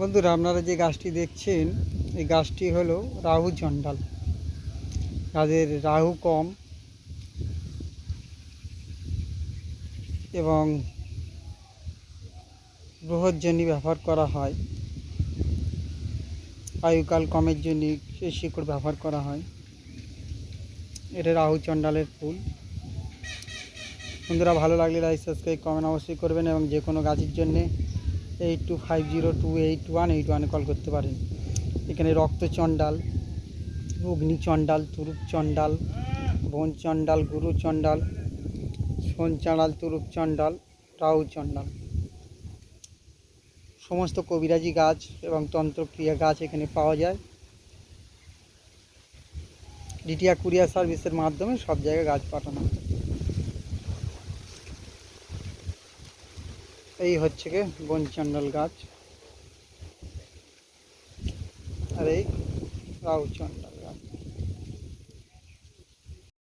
বন্ধুরা, আপনারা যে গাছটি দেখছেন, এই গাছটি হলো রাহু চণ্ডাল যাদের রাহু কম এবং গ্রহর ব্যবহার করা হয়। আয়ুকাল কমের জন্য সেই শিকড় ব্যবহার করা হয়। এটা রাহু চণ্ডালের ফুল। বন্ধুরা, ভালো লাগলে লাইক সাবস্ক্রাইব কমেন্ট অবশ্যই করবেন এবং যে কোনো গাছের জন্যে eight two five zero two eight one, eight ওয়ানে কল করতে পারেন। এখানে রক্ত চণ্ডাল, অগ্নি চণ্ডাল, তুরুপ চণ্ডাল, বন চণ্ডাল, গুরু চণ্ডাল, সোন চাঁড়াল, তুরুপ চণ্ডাল, রাহু চণ্ডাল। সমস্ত কবিরাজি গাছ এবং তন্ত্রক্রিয়া গাছ এখানে পাওয়া যায়। ডিটিয়া কুরিয়ার সার্ভিসের মাধ্যমে সব জায়গায় গাছ পাঠানো হয়। এই হচ্ছে গিয়ে বনচণ্ডাল গাছ। আর এই রাহু চণ্ডাল